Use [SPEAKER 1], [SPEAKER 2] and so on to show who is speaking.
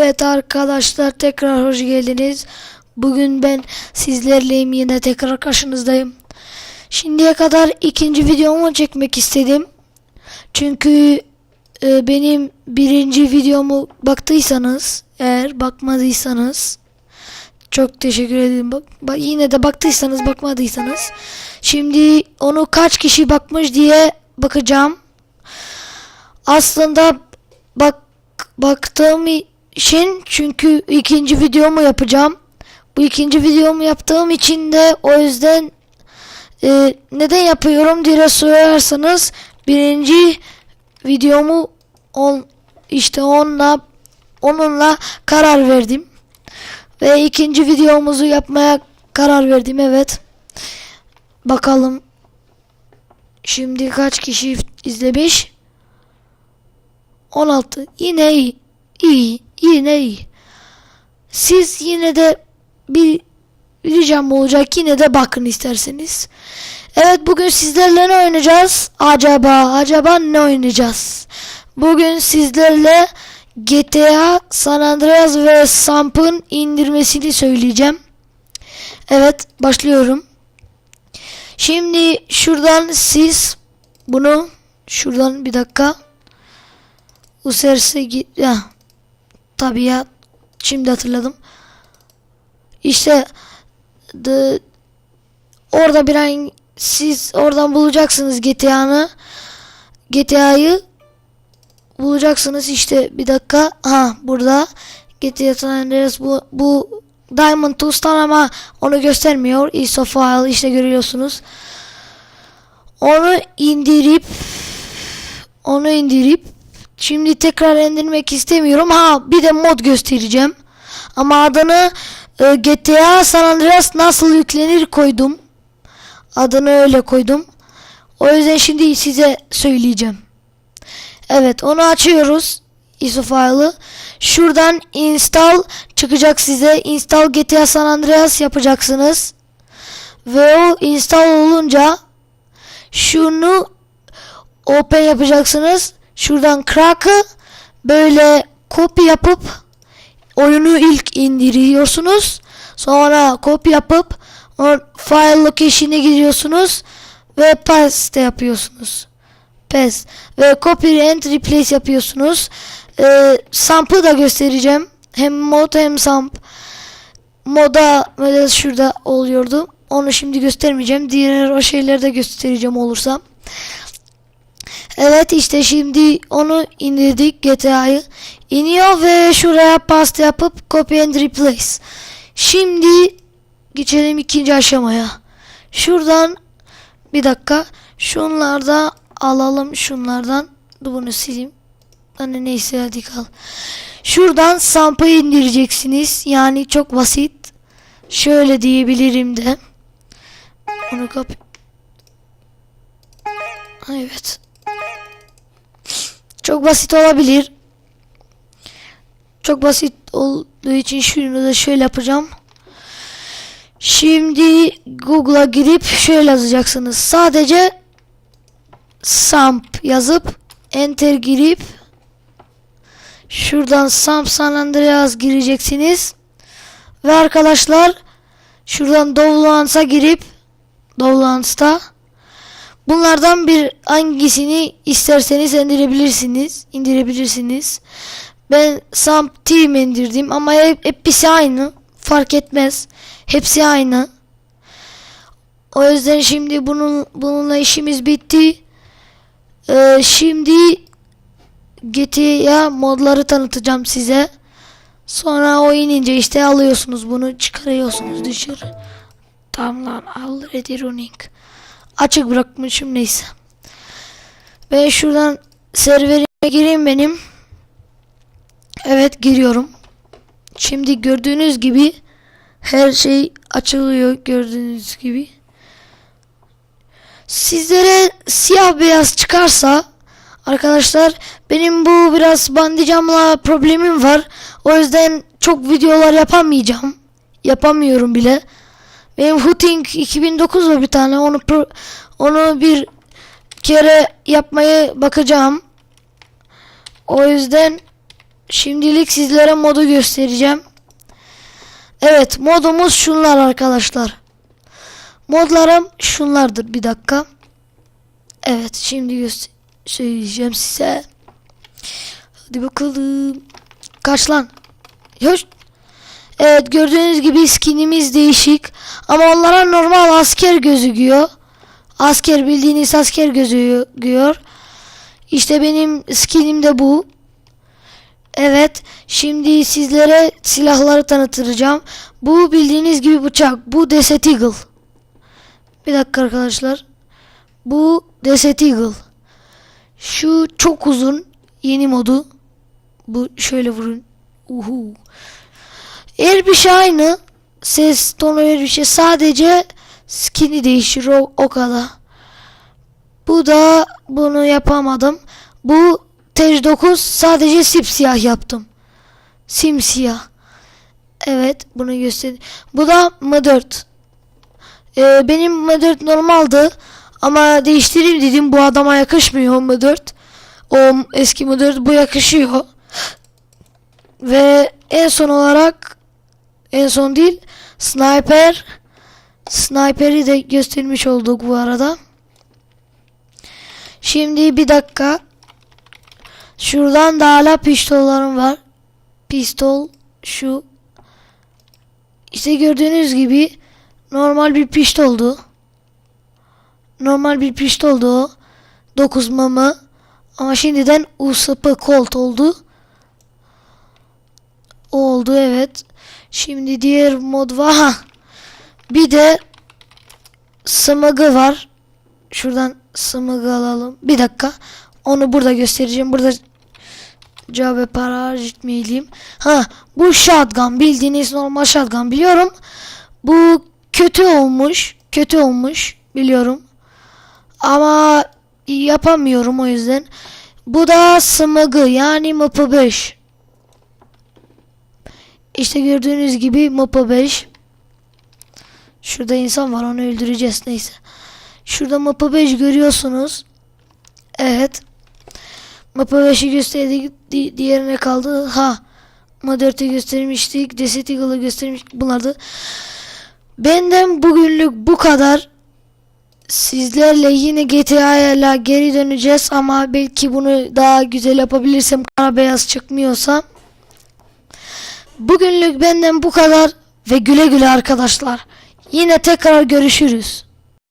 [SPEAKER 1] Evet arkadaşlar tekrar hoş geldiniz. Bugün ben sizlerleyim yine tekrar karşınızdayım. Şimdiye kadar ikinci videomu çekmek istedim. Çünkü e, benim birinci videomu baktıysanız eğer bakmadıysanız çok teşekkür ederim. Bak, bak- yine de baktıysanız bakmadıysanız şimdi onu kaç kişi bakmış diye bakacağım. Aslında bak baktığım için çünkü ikinci videomu yapacağım. Bu ikinci videomu yaptığım için de o yüzden e, neden yapıyorum diye sorarsanız birinci videomu on işte onunla onunla karar verdim. Ve ikinci videomuzu yapmaya karar verdim evet. Bakalım şimdi kaç kişi izlemiş? 16. Yine iyi. İyi. Yine iyi. Siz yine de bir ricam olacak. Yine de bakın isterseniz. Evet bugün sizlerle ne oynayacağız? Acaba acaba ne oynayacağız? Bugün sizlerle GTA San Andreas ve Samp'ın indirmesini söyleyeceğim. Evet başlıyorum. Şimdi şuradan siz bunu şuradan bir dakika. Userse git ya. Tabii ya. Şimdi hatırladım. İşte the, orada bir an siz oradan bulacaksınız GTA'nı. GTA'yı bulacaksınız işte bir dakika. Ha burada GTA San Andreas bu bu Diamond Tools'tan ama onu göstermiyor. ISO file işte görüyorsunuz. Onu indirip onu indirip Şimdi tekrar indirmek istemiyorum. Ha bir de mod göstereceğim. Ama adını e, GTA San Andreas nasıl yüklenir koydum. Adını öyle koydum. O yüzden şimdi size söyleyeceğim. Evet onu açıyoruz. ISO file'ı. Şuradan install çıkacak size. Install GTA San Andreas yapacaksınız. Ve o install olunca şunu open yapacaksınız. Şuradan crack'ı böyle copy yapıp oyunu ilk indiriyorsunuz. Sonra copy yapıp file location'e gidiyorsunuz ve paste yapıyorsunuz. Paste ve copy and replace yapıyorsunuz. Ee, samp'ı da göstereceğim. Hem mod hem samp. Moda böyle şurada oluyordu. Onu şimdi göstermeyeceğim. Diğer o şeyleri de göstereceğim olursa. Evet işte şimdi onu indirdik GTA'yı. İniyor ve şuraya paste yapıp copy and replace. Şimdi geçelim ikinci aşamaya. Şuradan bir dakika şunlarda alalım şunlardan. Dur bunu sileyim. Hani neyse hadi kal. Şuradan Samp'ı indireceksiniz. Yani çok basit. Şöyle diyebilirim de. Onu kap. Evet. Çok basit olabilir. Çok basit olduğu için şunu da şöyle yapacağım. Şimdi Google'a girip şöyle yazacaksınız. Sadece Samp yazıp Enter girip şuradan Samp San Andreas gireceksiniz. Ve arkadaşlar şuradan Dovlans'a girip Dovlans'ta Bunlardan bir hangisini isterseniz indirebilirsiniz. indirebilirsiniz. Ben Sam Team indirdim ama hep, hepsi aynı. Fark etmez. Hepsi aynı. O yüzden şimdi bunun bununla işimiz bitti. Ee, şimdi GTA modları tanıtacağım size. Sonra o inince işte alıyorsunuz bunu çıkarıyorsunuz dışarı. Tamam lan already running açık bırakmışım neyse. Ve şuradan serverime gireyim benim. Evet giriyorum. Şimdi gördüğünüz gibi her şey açılıyor gördüğünüz gibi. Sizlere siyah beyaz çıkarsa arkadaşlar benim bu biraz bandicamla problemim var. O yüzden çok videolar yapamayacağım. Yapamıyorum bile. Benim Hooting 2009 var bir tane. Onu onu bir kere yapmaya bakacağım. O yüzden Şimdilik sizlere modu göstereceğim. Evet modumuz şunlar arkadaşlar. Modlarım şunlardır bir dakika. Evet şimdi söyleyeceğim size. Hadi bakalım. Kaç lan? Hoş. Evet gördüğünüz gibi skinimiz değişik. Ama onlara normal asker gözüküyor. Asker bildiğiniz asker gözüküyor. İşte benim skinim de bu. Evet, şimdi sizlere silahları tanıtacağım. Bu bildiğiniz gibi bıçak. Bu Desert Eagle. Bir dakika arkadaşlar. Bu Desert Eagle. Şu çok uzun yeni modu. Bu şöyle vurun. Uhu. Her bir şey aynı. Ses tonu her bir şey. Sadece skin'i değişir o, o kadar. Bu da bunu yapamadım. Bu Tej 9 sadece simsiyah yaptım. Simsiyah. Evet bunu göster. Bu da M4. Ee, benim M4 normaldi. Ama değiştireyim dedim. Bu adama yakışmıyor M4. O eski M4 bu yakışıyor. Ve en son olarak en son değil Sniper Sniper'i de göstermiş olduk bu arada. Şimdi bir dakika. Şuradan da hala pistollarım var. Pistol şu. İşte gördüğünüz gibi normal bir pistoldu. Normal bir pistoldu o. 9 mama. Ama şimdiden USP Colt oldu. Oldu evet. Şimdi diğer mod var. Bir de smagı var. Şuradan smagı alalım. Bir dakika. Onu burada göstereceğim. Burada Cabe para harcatmayayım. Ha bu shotgun bildiğiniz normal shotgun biliyorum. Bu kötü olmuş. Kötü olmuş biliyorum. Ama yapamıyorum o yüzden. Bu da smagı yani MP5. İşte gördüğünüz gibi MP5. Şurada insan var onu öldüreceğiz neyse. Şurada MP5 görüyorsunuz. Evet. MP5'i gösterdik. Di- diğerine kaldı. Ha. M4'ü göstermiştik. Desert Eagle'ı göstermiştik. Bunlardı. Benden bugünlük bu kadar. Sizlerle yine GTA'ya geri döneceğiz ama belki bunu daha güzel yapabilirsem kara beyaz çıkmıyorsa. Bugünlük benden bu kadar ve güle güle arkadaşlar. Yine tekrar görüşürüz.